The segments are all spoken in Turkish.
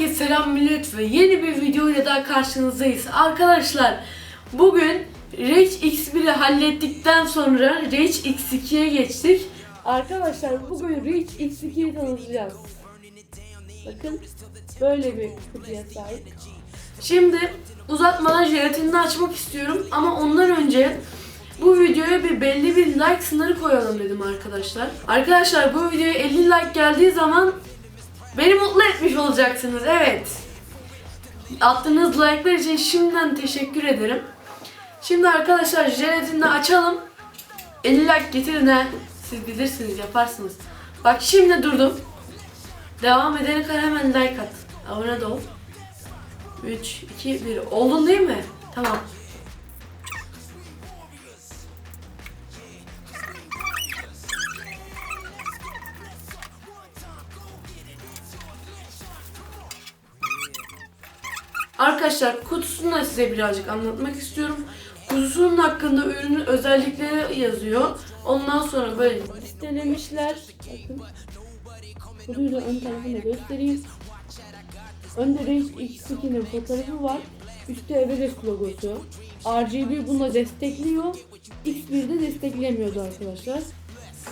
Herkese selam millet ve yeni bir videoyla daha karşınızdayız. Arkadaşlar bugün Rage X1'i hallettikten sonra Rage X2'ye geçtik. Arkadaşlar bugün Rage X2'yi tanıtacağız. Bakın böyle bir kutuya sahip. Şimdi uzatmadan jelatinini açmak istiyorum ama ondan önce bu videoya bir belli bir like sınırı koyalım dedim arkadaşlar. Arkadaşlar bu videoya 50 like geldiği zaman Beni mutlu etmiş olacaksınız evet. Attığınız like'lar için şimdiden teşekkür ederim. Şimdi arkadaşlar jelatinini açalım. 50 like getirin he. Siz bilirsiniz yaparsınız. Bak şimdi durdum. Devam edene kadar hemen like at. Abone ol. 3, 2, 1. Oldun değil mi? Tamam. Arkadaşlar kutusunu da size birazcık anlatmak istiyorum. Kutusunun hakkında ürünün özellikleri yazıyor. Ondan sonra böyle listelemişler. Bakın. Kutuyu da ön tarafını göstereyim. Önde Range X2'nin fotoğrafı var. Üstte Everest logosu. RGB bunu destekliyor. X1'de desteklemiyordu arkadaşlar.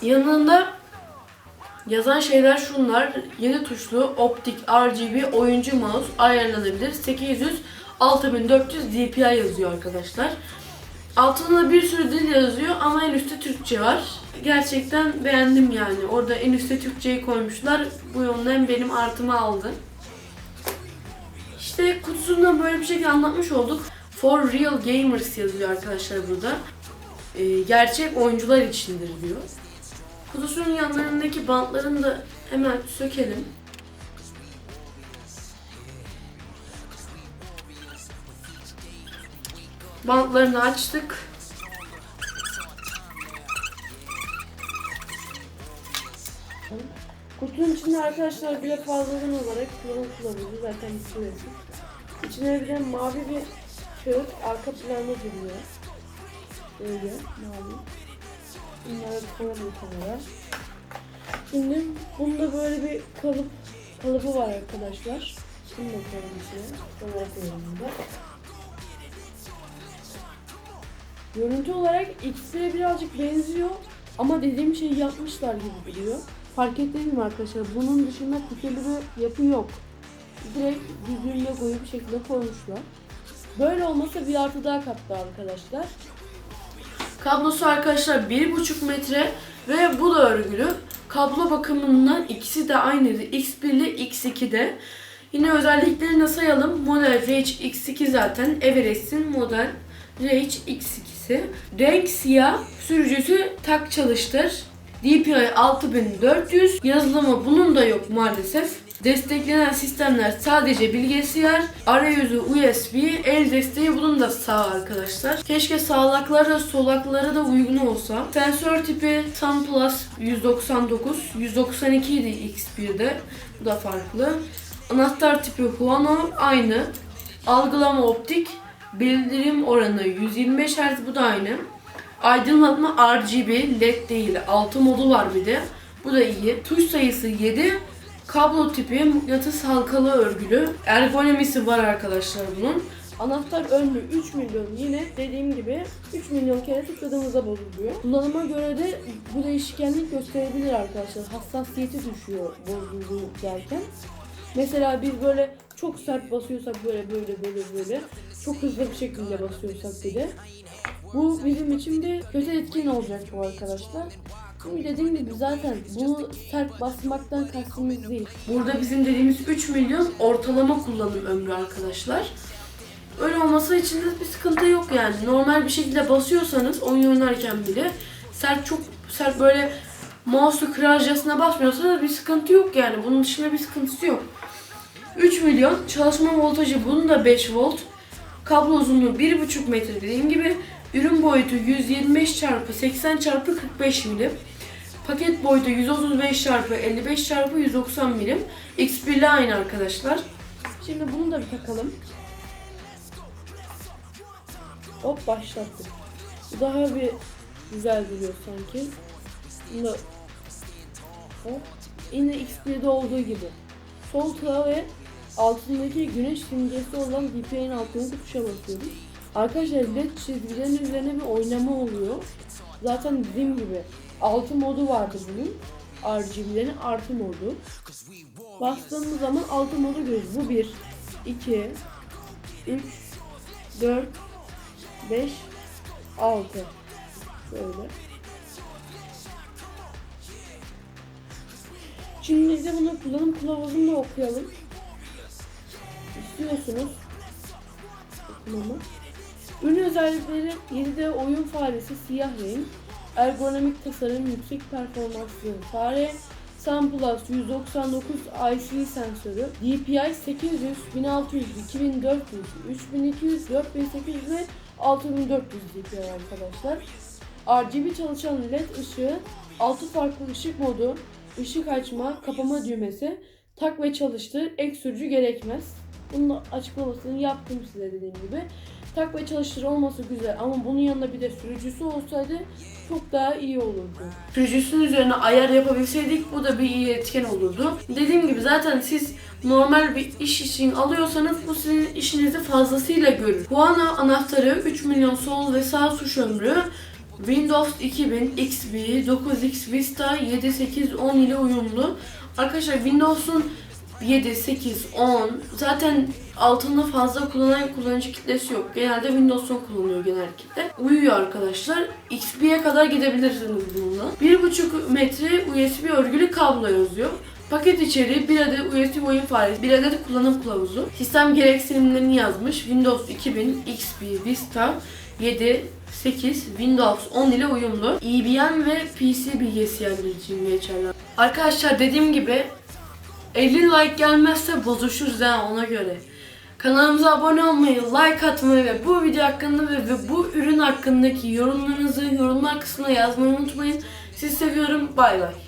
Yanında Yazan şeyler şunlar. 7 tuşlu optik RGB oyuncu mouse ayarlanabilir. 800 6400 DPI yazıyor arkadaşlar. Altında bir sürü dil yazıyor ama en üstte Türkçe var. Gerçekten beğendim yani. Orada en üstte Türkçeyi koymuşlar. Bu yönden benim artımı aldı. İşte kutusundan böyle bir şekilde anlatmış olduk. For real gamers yazıyor arkadaşlar burada. Ee, gerçek oyuncular içindir diyor. Kutusunun yanlarındaki bantlarını da hemen sökelim. Bantlarını açtık. Kutunun içinde arkadaşlar bir de fazladan olarak kullanım kılavuzu zaten klasik. İçine bir de mavi bir kağıt arka planda duruyor. Böyle mavi. Bunları koyalım kenara. Şimdi bunda böyle bir kalıp kalıbı var arkadaşlar. Bunu da koyalım içine. Böyle koyalım burada. Görüntü olarak X'e birazcık benziyor ama dediğim şeyi yapmışlar gibi duruyor. Fark ettiniz mi arkadaşlar? Bunun dışında kutulu bir yapı yok. Direkt düzgün logoyu bir şekilde koymuşlar. Böyle olmasa bir artı daha kattı arkadaşlar. Kablosu arkadaşlar 1,5 metre ve bu da örgülü. Kablo bakımından ikisi de aynıydı. X1 ile X2'de. Yine özelliklerini sayalım. Model Rage X2 zaten Everest'in model Rage X2'si. Renk siyah, sürücüsü tak çalıştır. DPI 6400. Yazılımı bunun da yok maalesef. Desteklenen sistemler sadece bilgisayar, arayüzü USB, el desteği bunun da sağ arkadaşlar. Keşke sağlakları da solakları da uygun olsa. Sensör tipi Sun Plus 199, 192 idi X1'de. Bu da farklı. Anahtar tipi Huano aynı. Algılama optik, bildirim oranı 125 Hz bu da aynı. Aydınlatma RGB, LED değil. 6 modu var bir de. Bu da iyi. Tuş sayısı 7. Kablo tipi mıknatıs halkalı örgülü. Ergonomisi var arkadaşlar bunun. Anahtar önlü 3 milyon yine dediğim gibi 3 milyon kere tıkladığımızda bozuluyor. Kullanıma göre de bu değişkenlik gösterebilir arkadaşlar. Hassasiyeti düşüyor bozulduğu derken. Mesela biz böyle çok sert basıyorsak böyle böyle böyle böyle çok hızlı bir şekilde basıyorsak bir de bu bizim için bir kötü etkin olacak bu arkadaşlar. Çünkü dediğim gibi zaten bunu sert basmaktan kastımız değil. Burada bizim dediğimiz 3 milyon ortalama kullanım ömrü arkadaşlar. Öyle olması için bir sıkıntı yok yani. Normal bir şekilde basıyorsanız oyun oynarken bile sert çok sert böyle mouse'u kırarcasına basmıyorsanız bir sıkıntı yok yani. Bunun dışında bir sıkıntısı yok. 3 milyon çalışma voltajı bunun da 5 volt. Kablo uzunluğu 1,5 metre dediğim gibi. Ürün boyutu 125 çarpı 80 çarpı 45 milim. Paket boyutu 135 çarpı 55 çarpı 190 milim. X1 ile aynı arkadaşlar. Şimdi bunu da bir takalım. Hop başlattık. Daha bir güzel duruyor sanki. Bunu hop. Yine X1'de olduğu gibi. Sol klavye altındaki güneş simgesi olan DPI'nin altındaki tuşa basıyoruz. Arkadaşlar led çizgilerin üzerine bir oynama oluyor. Zaten dediğim gibi altı modu vardı bunun. RGB'lerin artı modu. Bastığımız zaman altı modu görüyoruz. Bu 1, 2, 3, 4, 5, 6. Böyle. Şimdi biz de bunu kullanım kılavuzunu da okuyalım. İstiyorsunuz. Okumamı. Ürün özellikleri 7D oyun faresi siyah renk, ergonomik tasarım, yüksek performanslı fare, SunPlus 199 IC sensörü, DPI 800, 1600, 2400, 3200, 4800 ve 6400 DPI arkadaşlar. RGB çalışan LED ışığı, 6 farklı ışık modu, ışık açma, kapama düğmesi, tak ve çalıştır, ek sürücü gerekmez. Bunun açıklamasını yaptım size dediğim gibi. Tak ve çalıştır olması güzel ama bunun yanında bir de sürücüsü olsaydı çok daha iyi olurdu. Sürücüsünün üzerine ayar yapabilseydik bu da bir iyi etken olurdu. Dediğim gibi zaten siz normal bir iş için alıyorsanız bu sizin işinizi fazlasıyla görür. Huana anahtarı 3 milyon sol ve sağ tuş ömrü Windows 2000 XP 9X Vista 7, 8, 10 ile uyumlu. Arkadaşlar Windows'un 7, 8, 10 zaten altında fazla kullanan kullanıcı kitlesi yok. Genelde Windows 10 kullanıyor genel kitle. Uyuyor arkadaşlar. XP'ye kadar gidebilirsiniz bununla. 1.5 metre USB örgülü kablo yazıyor. Paket içeriği bir adet USB oyun faresi, bir adet kullanım kılavuzu. Sistem gereksinimlerini yazmış. Windows 2000, XP, Vista, 7, 8, Windows 10 ile uyumlu. EBM ve PC bilgisayarları için geçerli. Arkadaşlar dediğim gibi 50 like gelmezse bozuşuruz ha ona göre. Kanalımıza abone olmayı, like atmayı ve bu video hakkında ve, bu ürün hakkındaki yorumlarınızı yorumlar kısmına yazmayı unutmayın. Sizi seviyorum. Bay bay.